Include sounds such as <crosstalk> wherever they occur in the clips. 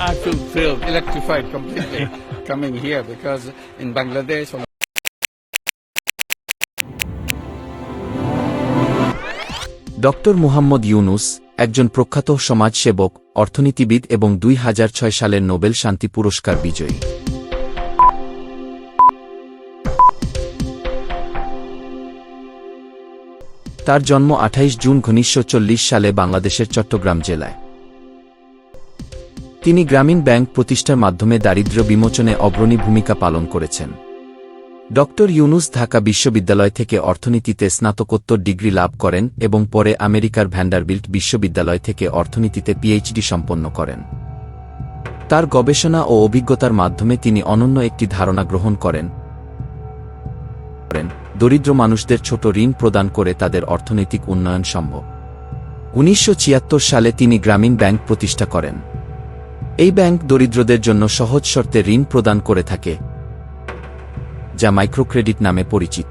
I feel thrilled, electrified completely <laughs> coming here because in Bangladesh, doctor Muhammad Yunus একজন প্রখ্যাত সমাজসেবক অর্থনীতিবিদ এবং দুই হাজার ছয় সালের নোবেল শান্তি পুরস্কার বিজয়ী। তার জন্ম আঠাইশ জুন উনিশশো সালে বাংলাদেশের চট্টগ্রাম জেলায়। তিনি গ্রামীণ ব্যাংক প্রতিষ্ঠার মাধ্যমে দারিদ্র্য বিমোচনে অগ্রণী ভূমিকা পালন করেছেন। ডক্টর ইউনুস ঢাকা বিশ্ববিদ্যালয় থেকে অর্থনীতিতে স্নাতকোত্তর ডিগ্রি লাভ করেন এবং পরে আমেরিকার ভ্যান্ডারবিল্ট বিশ্ববিদ্যালয় থেকে অর্থনীতিতে পিএইচডি সম্পন্ন করেন। তার গবেষণা ও অভিজ্ঞতার মাধ্যমে তিনি অনন্য একটি ধারণা গ্রহণ করেন করেন, দরিদ্র মানুষদের ছোট ঋণ প্রদান করে তাদের অর্থনৈতিক উন্নয়ন সম্ভব। উনিশশো ছিয়াত্তর সালে তিনি গ্রামীণ ব্যাংক প্রতিষ্ঠা করেন। এই ব্যাংক দরিদ্রদের জন্য সহজ শর্তে ঋণ প্রদান করে থাকে, যা মাইক্রোক্রেডিট নামে পরিচিত।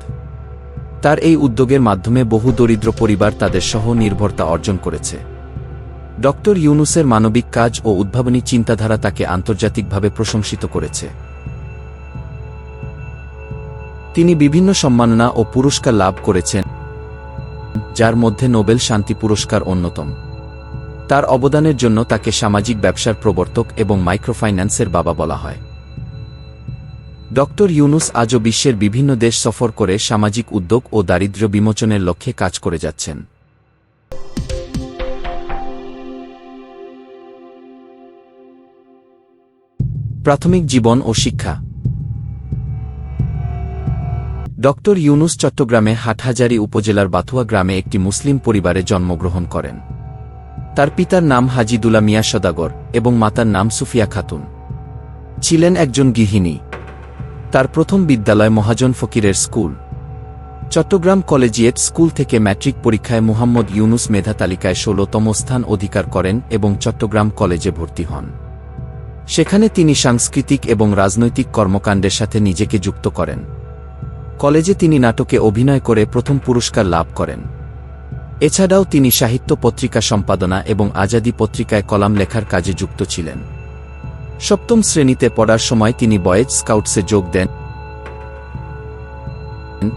তার এই উদ্যোগের মাধ্যমে বহু দরিদ্র পরিবার তাদের সহ নির্ভরতা অর্জন করেছে। ডক্টর ইউনুসের মানবিক কাজ ও উদ্ভাবনী চিন্তাধারা তাকে আন্তর্জাতিকভাবে প্রশংসিত করেছে। তিনি বিভিন্ন সম্মাননা ও পুরস্কার লাভ করেছেন, যার মধ্যে নোবেল শান্তি পুরস্কার অন্যতম। তার অবদানের জন্য তাকে সামাজিক ব্যবসার প্রবর্তক এবং মাইক্রোফাইন্যান্সের বাবা বলা হয়। ডক্টর ইউনুস আজও বিশ্বের বিভিন্ন দেশ সফর করে সামাজিক উদ্যোগ ও দারিদ্র্য বিমোচনের লক্ষ্যে কাজ করে যাচ্ছেন। প্রাথমিক জীবন ও শিক্ষা। ডক্টর ইউনুস চট্টগ্রামে হাটহাজারী উপজেলার বাথুয়া গ্রামে একটি মুসলিম পরিবারে জন্মগ্রহণ করেন। তার পিতার নাম হাজিদুলা মিয়া সদাগর এবং মাতার নাম সুফিয়া খাতুন। ছিলেন একজন গৃহিণী। তার প্রথম বিদ্যালয় মহাজন ফকিরের স্কুল। চট্টগ্রাম কলেজিয়েট স্কুল থেকে ম্যাট্রিক পরীক্ষায় মুহাম্মদ ইউনুস মেধা তালিকায় ষোলতম স্থান অধিকার করেন এবং চট্টগ্রাম কলেজে ভর্তি হন। সেখানে তিনি সাংস্কৃতিক এবং রাজনৈতিক কর্মকাণ্ডের সাথে নিজেকে যুক্ত করেন। কলেজে তিনি নাটকে অভিনয় করে প্রথম পুরস্কার লাভ করেন। এছাড়াও তিনি সাহিত্য পত্রিকা সম্পাদনা এবং আজাদি পত্রিকায় কলাম লেখার কাজে যুক্ত ছিলেন। সপ্তম শ্রেণীতে পড়ার সময় তিনি বয়েজ স্কাউটসে যোগ দেন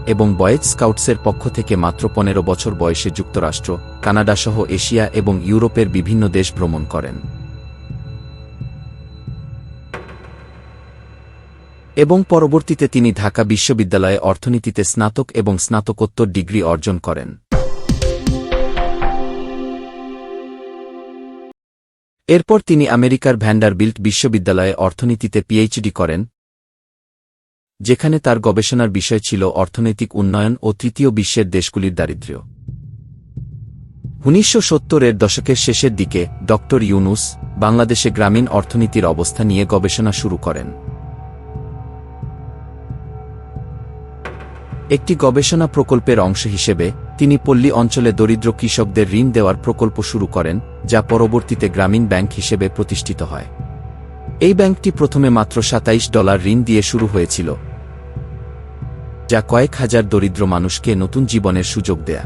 এবং বয়েজ স্কাউটসের পক্ষ থেকে মাত্র পনেরো বছর বয়সে যুক্তরাষ্ট্র, কানাডাসহ এশিয়া এবং ইউরোপের বিভিন্ন দেশ ভ্রমণ করেন। এবং পরবর্তীতে তিনি ঢাকা বিশ্ববিদ্যালয়ে অর্থনীতিতে স্নাতক এবং স্নাতকোত্তর ডিগ্রি অর্জন করেন। এরপর তিনি আমেরিকার ভ্যান্ডারবিল্ট বিশ্ববিদ্যালয়ে অর্থনীতিতে পিএইচডি করেন, যেখানে তার গবেষণার বিষয় ছিল অর্থনৈতিক উন্নয়ন ও তৃতীয় বিশ্বের দেশগুলির দারিদ্র্য। উনিশশো সত্তরের দশকের শেষের দিকে ড ইউনুস বাংলাদেশে গ্রামীণ অর্থনীতির অবস্থা নিয়ে গবেষণা শুরু করেন। একটি গবেষণা প্রকল্পের অংশ হিসেবে তিনি পল্লী অঞ্চলে দরিদ্র কৃষকদের ঋণ দেওয়ার প্রকল্প শুরু করেন, যা পরবর্তীতে গ্রামীণ ব্যাংক হিসেবে প্রতিষ্ঠিত হয়। এই ব্যাংকটি প্রথমে মাত্র সাতাইশ ডলার ঋণ দিয়ে শুরু হয়েছিল, যা কয়েক হাজার দরিদ্র মানুষকে নতুন জীবনের সুযোগ দেয়া।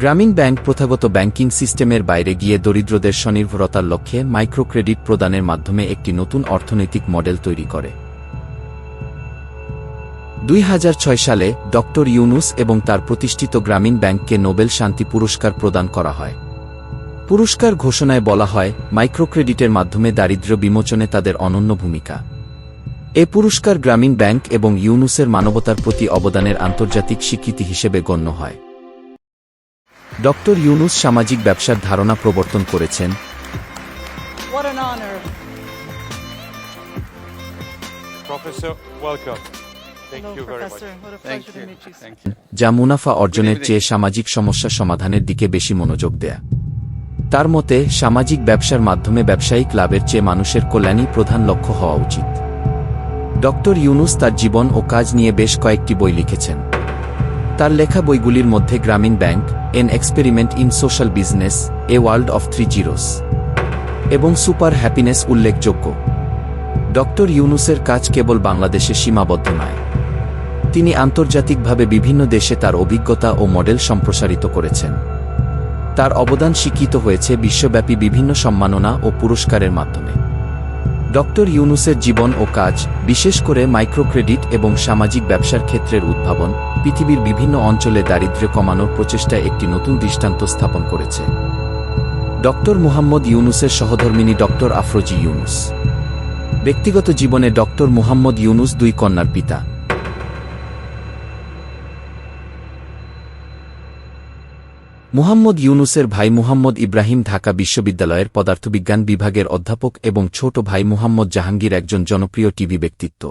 গ্রামীণ ব্যাংক প্রথাগত ব্যাংকিং সিস্টেমের বাইরে গিয়ে দরিদ্রদের স্বনির্ভরতার লক্ষ্যে মাইক্রোক্রেডিট প্রদানের মাধ্যমে একটি নতুন অর্থনৈতিক মডেল তৈরি করে। দুই হাজার ছয় সালে ড ইউনুস এবং তার প্রতিষ্ঠিত গ্রামীণ ব্যাংককে নোবেল শান্তি পুরস্কার প্রদান করা হয় পুরস্কার ঘোষণায় বলা হয় মাইক্রোক্রেডিটের মাধ্যমে দারিদ্র্য বিমোচনে তাদের অনন্য ভূমিকা এ পুরস্কার গ্রামীণ ব্যাংক এবং ইউনুসের মানবতার প্রতি অবদানের আন্তর্জাতিক স্বীকৃতি হিসেবে গণ্য হয় ড ইউনুস সামাজিক ব্যবসার ধারণা প্রবর্তন করেছেন. Professor, welcome. Thank Hello, you very much. Professor. What a thank pleasure to you. meet you. sir. Thank you. যা মুনাফা অর্জনের চেয়ে সামাজিক সমস্যা সমাধানের দিকে বেশি মনোযোগ দেয়া তার মতে সামাজিক ব্যবসার মাধ্যমে ব্যবসায়িক লাভের চেয়ে মানুষের কল্যাণই প্রধান লক্ষ্য হওয়া উচিত ড ইউনুস তার জীবন ও কাজ নিয়ে বেশ কয়েকটি বই লিখেছেন তার লেখা বইগুলির মধ্যে Grameen bank an experiment in social business a world of three zeros এবং সুপার হ্যাপিনেস উল্লেখযোগ্য ড ইউনুসের কাজ কেবল বাংলাদেশে সীমাবদ্ধ নয় তিনি আন্তর্জাতিকভাবে বিভিন্ন দেশে তার অভিজ্ঞতা ও মডেল সম্প্রসারিত করেছেন। তার অবদান স্বীকৃত হয়েছে বিশ্বব্যাপী বিভিন্ন সম্মাননা ও পুরস্কারের মাধ্যমে। ডক্টর ইউনুসের জীবন ও কাজ, বিশেষ করে মাইক্রোক্রেডিট এবং সামাজিক ব্যবসার ক্ষেত্রের উদ্ভাবন, পৃথিবীর বিভিন্ন অঞ্চলে দারিদ্র্য কমানোর প্রচেষ্টায় একটি নতুন দৃষ্টান্ত স্থাপন করেছে। ডক্টর মুহাম্মদ ইউনুসের সহধর্মিনী ডক্টর আফরোজি ইউনুস। ব্যক্তিগত জীবনে ডক্টর মুহাম্মদ ইউনুস দুই কন্যার পিতা। মুহাম্মদ ইউনুসের ভাই মুহাম্মদ ইব্রাহিম ঢাকা বিশ্ববিদ্যালয়ের পদার্থবিজ্ঞান বিভাগের অধ্যাপক এবং ছোট ভাই মুহাম্মদ জাহাঙ্গীর একজন জনপ্রিয় টিভি ব্যক্তিত্ব।